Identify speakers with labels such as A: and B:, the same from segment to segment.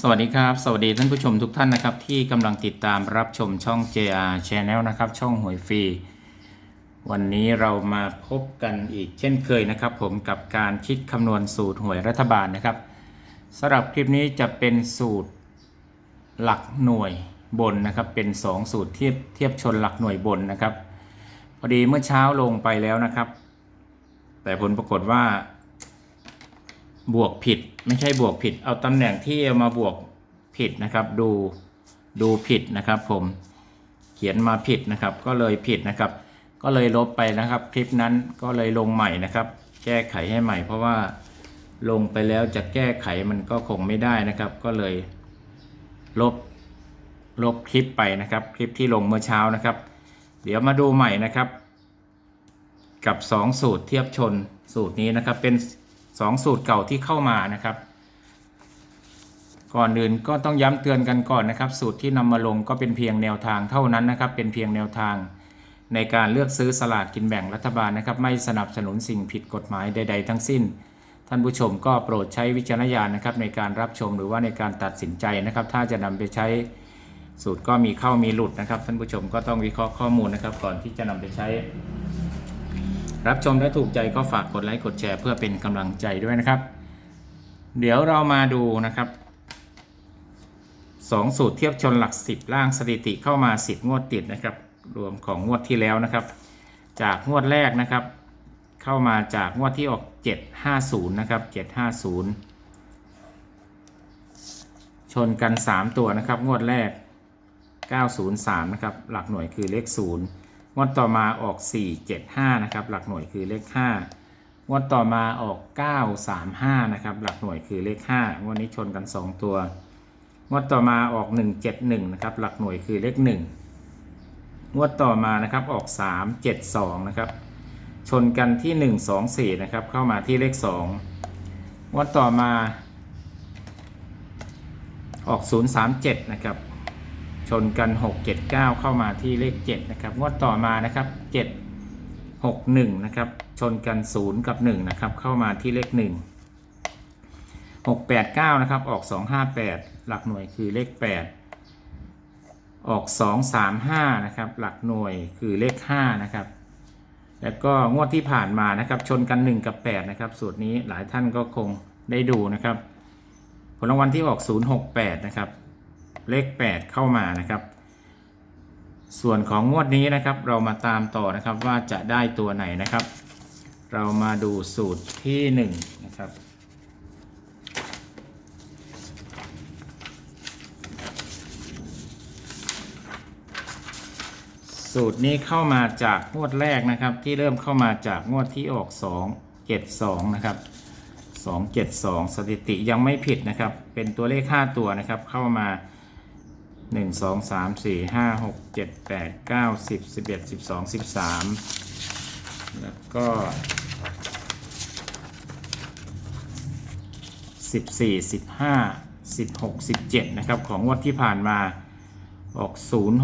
A: สวัสดีครับ สวัสดีท่านผู้ชมทุกท่านนะครับ ที่กำลังติดตามรับชมช่อง JR Channel นะครับ ช่องหวยฟรี วันนี้เรามาพบกันอีกเช่นเคยนะครับ ผมกับการคิดคำนวณสูตรหวยรัฐบาลนะครับสำหรับคลิปนี้จะเป็นสูตรหลักหน่วยบนนะครับ เป็น 2 สูตรเทียบเทียบชนหลักหน่วยบนนะครับ พอดีเมื่อเช้าลงไปแล้วนะครับ แต่ผลปรากฏว่า บวกผิด ไม่ใช่บวกผิด เอาตำแหน่งที่เอามาบวกผิดนะครับ ดูดูผิดนะครับ ผมเขียนมาผิดนะครับ ก็เลยผิดนะครับ ก็เลยลบไปนะครับ คลิปนั้นก็เลยลงใหม่นะครับ แก้ไขให้ใหม่ เพราะว่าลงไปแล้วจะแก้ไขมันก็คงไม่ได้นะครับ ก็เลยลบลบคลิปไปนะครับ คลิปที่ลงเมื่อเช้านะครับ เดี๋ยวมาดูใหม่นะครับ กับ 2 สูตรเทียบชนสูตรนี้นะครับเป็น 2 สูตรเก่าที่เข้ามานะครับ ก่อนอื่นก็ต้องย้ำเตือนกันก่อนนะครับ สูตรที่นำมาลงก็เป็นเพียงแนวทางเท่านั้นนะครับ เป็นเพียงแนวทางในการเลือกซื้อสลากกินแบ่งรัฐบาลนะครับ ไม่สนับสนุนสิ่งผิดกฎหมายใด ๆ ทั้งสิ้น ท่านผู้ชมก็โปรดใช้วิจารณญาณนะครับ ในการรับชมหรือว่าในการตัดสินใจนะครับ ถ้าจะนำไปใช้สูตรก็มีเข้ามีหลุดนะครับ ท่านผู้ชมก็ต้องวิเคราะห์ข้อมูลนะครับ ก่อนที่จะนำไปใช้ รับชมและถูกใจก็ฝากกดไลค์กดแชร์เพื่อเป็นกำลังใจด้วยนะครับ เดี๋ยวเรามาดูนะครับสองสูตรเทียบชนหลักสิบล่างสถิติเข้ามา 10 งวดติดนะครับ รวมของงวดที่แล้วนะครับ จากงวดแรกนะครับ เข้ามาจากงวดที่ออก 750 นะครับ 750 ชนกัน 3 ตัวนะครับ งวดแรก 903 นะครับ หลักหน่วยคือเลข 0 งวดต่อมาออก 475 นะครับ หลักหน่วยคือเลข 5 งวดต่อมาออก 935 นะครับ หลักหน่วยคือเลข 5 งวดนี้ชนกัน 2 ตัว งวดต่อมาออก 171 นะครับ หลักหน่วยคือเลข 1 งวดต่อมานะครับออก 372 นะครับ ชนกันที่ 124 นะครับ เข้ามาที่เลข 2 งวดต่อมาออก 037 นะครับ ชนกัน 679 เข้ามาที่เลข 7 นะครับ งวดต่อมานะครับ 761 นะครับ ชนกัน 0 กับ 1 นะครับ เข้ามาที่เลข 1 689 นะครับ ออก 258 หลักหน่วยคือเลข 8 ออก 235 นะครับ หลักหน่วยคือเลข 5 นะครับ แล้วก็งวดที่ผ่านมานะครับ ชนกัน 1 กับ 8 นะครับ สูตรนี้หลายท่านก็คงได้ดูนะครับ ผลรางวัลที่ออก 068 นะครับ เลข 8 เข้ามานะครับ ส่วนของงวดนี้นะครับเรามาตามต่อนะครับว่าจะได้ตัวไหนนะครับ เรามาดูสูตรที่ 1 นะครับสูตรนี้เข้ามาจากงวดแรกนะครับ ที่เริ่มเข้ามาจากงวดที่ออก 2 7 2 นะครับ 2 7 2 สถิติยังไม่ผิดนะครับ เป็นตัวเลข 5 ตัวนะครับ เข้ามา 1 2 3 4 5 6 7 8 9 10 11 12 13แล้วก็14 15 16 17นะครับ ของงวดที่ผ่านมาออก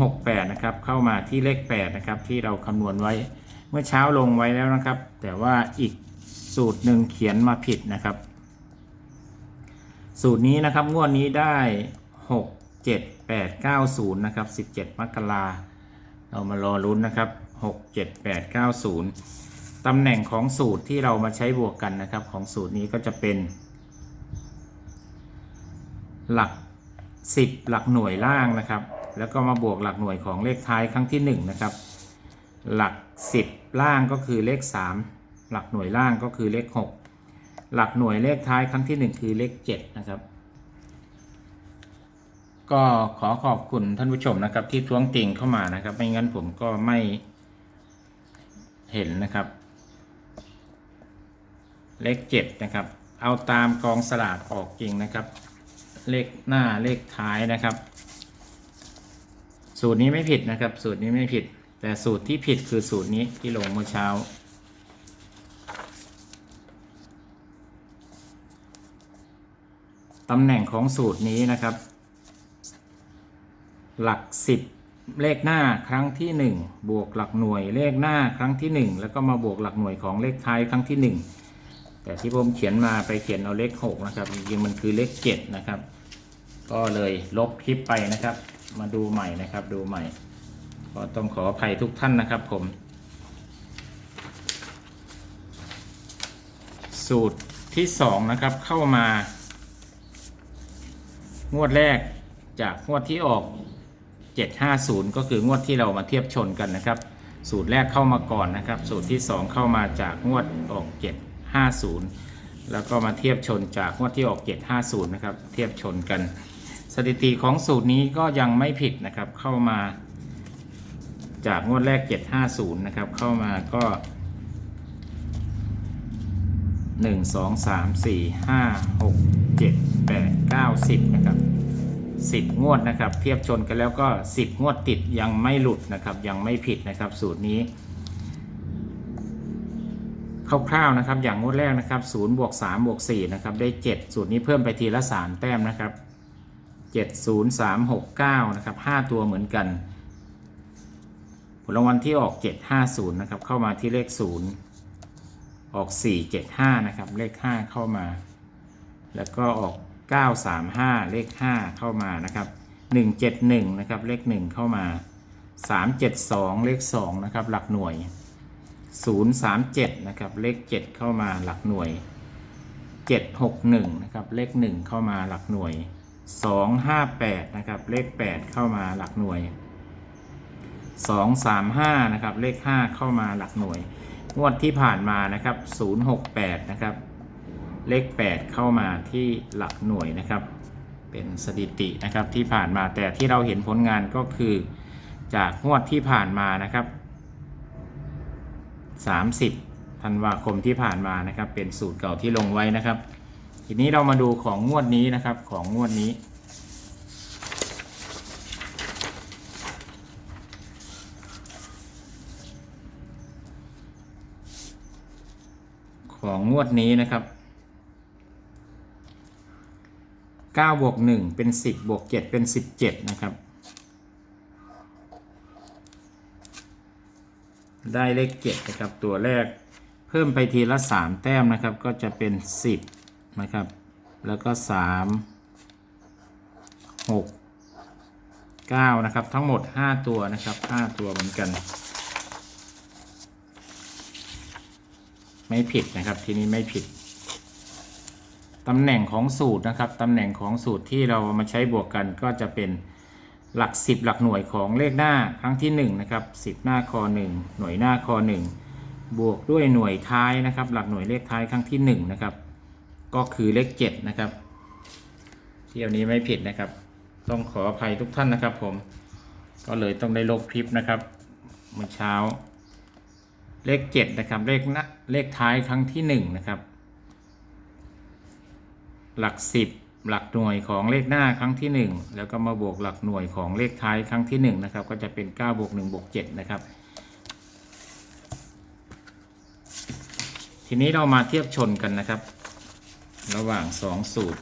A: 068นะครับ เข้ามาที่เลข8นะครับ ที่เราคำนวณไว้เมื่อเช้าลงไว้แล้วนะครับ แต่ว่าอีกสูตรหนึ่งเขียนมาผิดนะครับ สูตรนี้นะครับงวดนี้ได้6 7 8 9 0 นะครับ 17 มกราเรามารอลุ้นนะครับ 6 7 8 9 0 ตำแหน่งของสูตรที่เรามาใช้บวกกันนะครับ ของสูตรนี้ก็จะเป็น หลัก 10 หลักหน่วยล่างนะครับ แล้วก็มาบวกหลักหน่วยของเลขท้ายครั้งที่ 1 นะครับ หลัก 10 ล่างก็คือเลข 3 หลักหน่วยล่างก็คือเลข 6 หลักหน่วยเลขท้ายครั้งที่ 1 คือเลข7นะครับ ก็ขอขอบคุณท่านผู้ชมนะครับ ที่ท้วงติงเข้ามานะครับ ไม่งั้นผมก็ไม่เห็นนะครับ เลข7นะครับ เอาตามกองสลากออกจริงนะครับ เลขหน้าเลขท้ายนะครับ สูตรนี้ไม่ผิดนะครับ สูตรนี้ไม่ผิด แต่สูตรที่ผิดคือสูตรนี้ที่ลงเมื่อเช้าตำแหน่งของสูตรนี้นะครับ หลักสิบเลขหน้าครั้งที่หนึ่งบวกหลักหน่วยเลขหน้าครั้งที่หนึ่งแล้วก็มาบวกหลักหน่วยของเลขท้ายครั้งที่หนึ่งแต่ที่ผมเขียนมาไปเขียนเอาเลขหกนะครับจริงๆมันคือเลขเจ็ดนะครับ ก็เลยลบคลิปไปนะครับ มาดูใหม่นะครับดูใหม่ก็ต้องขออภัยทุกท่านนะครับผม สูตรที่สองนะครับเข้ามางวดแรกจากงวดที่ออก 750 ก็คืองวดที่เรามาเทียบชนกันนะครับ สูตรแรกเข้ามาก่อนนะครับ สูตรที่ 2 เข้ามาจากงวดออก 750 แล้วก็มาเทียบชนจากงวดที่ออก 750 นะครับ เทียบชนกัน สถิติของสูตรนี้ก็ยังไม่ผิดนะครับ เข้ามาจากงวดแรก 750 นะครับ เข้ามาก็ 1 2 3 4 5 6 7 8 9 10 นะครับ 10 งวดนะครับ เทียบชนกันแล้วก็ 10 งวดติดยังไม่หลุดนะครับ ยังไม่ผิดนะครับ สูตรนี้คร่าวๆนะครับ อย่างงวดแรกนะครับ0บวก3บวก4นะครับได้ 7 สูตรนี้เพิ่มไปทีละ 3 แต้มนะครับ 7 0 3 6 9นะครับ5ตัวเหมือนกัน ผลรางวัลที่ออก 750นะครับเข้ามาที่เลข 0 ออก 475นะครับเลข 5 เข้ามา แล้วก็ออก 935 เลข 5 เข้ามานะครับ 171 นะครับ เลข 1 เข้ามา 372 เลข 2 นะครับ หลักหน่วย 037 นะครับ เลข 7 เข้ามาหลักหน่วย 761 นะครับ เลข 1 เข้ามาหลักหน่วย 258 นะครับ เลข 8 เข้ามาหลักหน่วย 235 นะครับ เลข 5 เข้ามาหลักหน่วย งวดที่ผ่านมานะครับ 068 นะครับ เลข 8 เข้ามาที่หลักหน่วยนะครับ เป็นสถิตินะครับที่ผ่านมาแต่ที่เราเห็นผลงานก็คือ จากงวดที่ผ่านมานะครับ 30ธันวาคมที่ผ่านมานะครับ เป็นสูตรเก่าที่ลงไว้นะครับ ทีนี้เรามาดูของงวดนี้นะครับของงวดนี้ของงวดนี้นะครับ 9บวก1เป็น 10 บวก 7 เป็น 17 นะครับ ได้เลข7นะครับ ตัวแรกเพิ่มไปทีละ 3 แต้มนะครับ ก็จะเป็น 10 นะครับ แล้วก็ 3 6 9 นะครับ ทั้งหมด 5 ตัวนะครับ 5 ตัวเหมือนกัน ไม่ผิดนะครับ ทีนี้ไม่ผิด ตำแหน่งของสูตรนะครับตำแหน่งของสูตรที่เรามาใช้บวกกันก็จะเป็นหลัก 10 หลักหน่วยของเลขหน้าครั้งที่1นะครับ10 หน้าคอ1หน่วยหน้าคอ1บวกด้วยหน่วยท้ายนะครับ หลักหน่วยเลขท้ายครั้งที่1นะครับก็คือเลข7นะครับเที่ยวนี้ไม่ผิดนะครับ ต้องขออภัยทุกท่านนะครับ ผมก็เลยต้องได้ลบคลิปนะครับเมื่อเช้า เลขเจ็ดนะครับเลขหนะเลขท้ายครั้งที่หนึ่งนะครับ หลักสิบหลักหน่วยของเลขหน้าครั้งที่หนึ่งแล้วก็มาบวกหลักหน่วยของเลขท้ายครั้งที่หนึ่งนะครับ ก็จะเป็นเก้าบวกหนึ่งบวกเจ็ดนะครับ ทีนี้เรามาเทียบชนกันนะครับ ระหว่างสองสูตร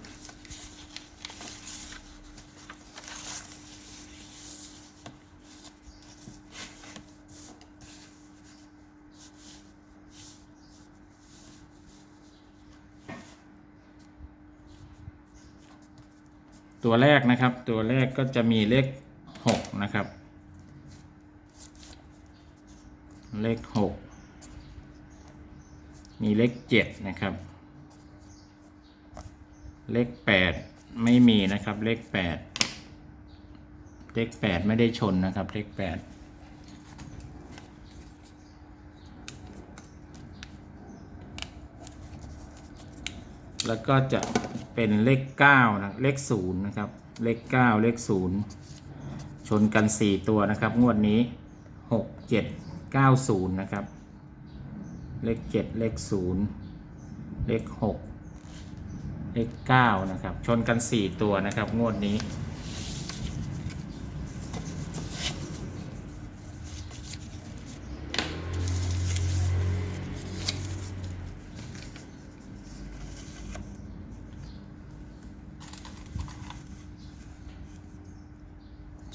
A: ตัวแรกนะครับ ตัวแรกก็จะมีเลขหกนะครับ เลขหกมีเลขเจ็ดนะครับ เลขแปดไม่มีนะครับ เลขแปดเลขแปดไม่ได้ชนนะครับ เลขแปดแล้วก็จะ เป็นเลขเก้านะเลขศูนย์นะครับเลขเก้าเลขศูนย์ชนกันสี่ตัวนะครับ งวดนี้หกเจ็ดเก้าศูนย์นะครับเลขเจ็ดเลขศูนย์เลขหกเลขเก้านะครับ ชนกันสี่ตัวนะครับ งวดนี้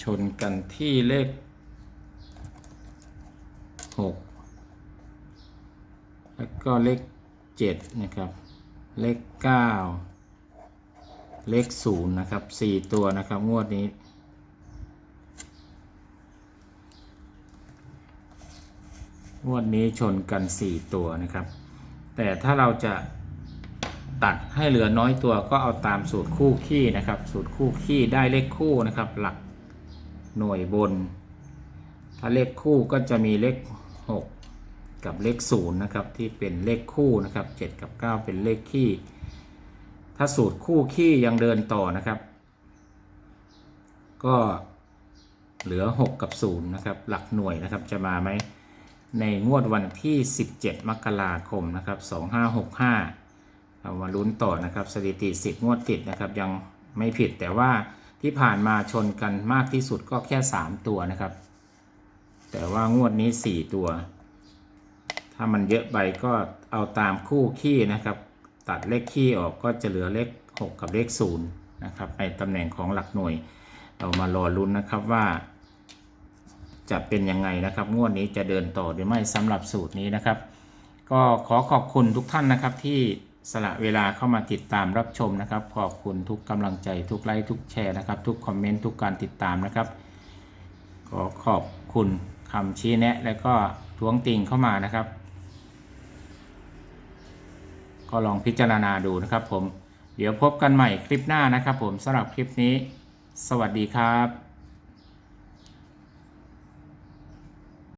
A: ชนกันที่เลขหกแล้วก็เลขเจ็ดนะครับ เลขเก้าเลขศูนย์นะครับสี่ตัวนะครับ งวดนี้งวดนี้ชนกันสี่ตัวนะครับ แต่ถ้าเราจะตัดให้เหลือน้อยตัวก็เอาตามสูตรคู่ขี้นะครับ สูตรคู่ขี้ได้เลขคู่นะครับ หลัก หน่วยบน ถ้าเลขคู่ก็จะมีเลข 6 กับเลข0นะครับที่เป็นเลขคู่นะครับ 7 กับ 9 เป็นเลขขี้ ถ้าสูตรคู่ขี้ยังเดินต่อนะครับ ก็เหลือ 6 กับ0นะครับหลักหน่วยนะครับจะมาไหมในงวดวันที่ 17 มกราคมนะครับ 2565เรามาลุ้นต่อนะครับสถิติ 10 งวดติดนะครับยังไม่ผิดแต่ว่า ที่ผ่านมาชนกันมากที่สุดก็แค่ 3 ตัวนะครับ แต่ว่างวดนี้ 4 ตัว ถ้ามันเยอะไปก็เอาตามคู่ขี้นะครับ ตัดเลขขี้ออกก็จะเหลือเลข 6 กับเลข0นะครับในตำแหน่งของหลักหน่วย เรามารอลุ้นนะครับว่าจะเป็นยังไงนะครับงวดนี้จะเดินต่อหรือไม่สำหรับสูตรนี้นะครับ ก็ขอขอบคุณทุกท่านนะครับที่ สละเวลาเข้ามาติดตามรับชมนะครับ ขอบคุณทุกกำลังใจทุกไลค์ทุกแชร์นะครับ ทุกคอมเมนต์ทุกการติดตามนะครับขอขอบคุณคำชี้แนะ และก็ท้วงติงเข้ามานะครับ ก็ลองพิจารณาดูนะครับผม เดี๋ยวพบกันใหม่คลิปหน้านะครับผมสำหรับคลิปนี้ สวัสดีครับ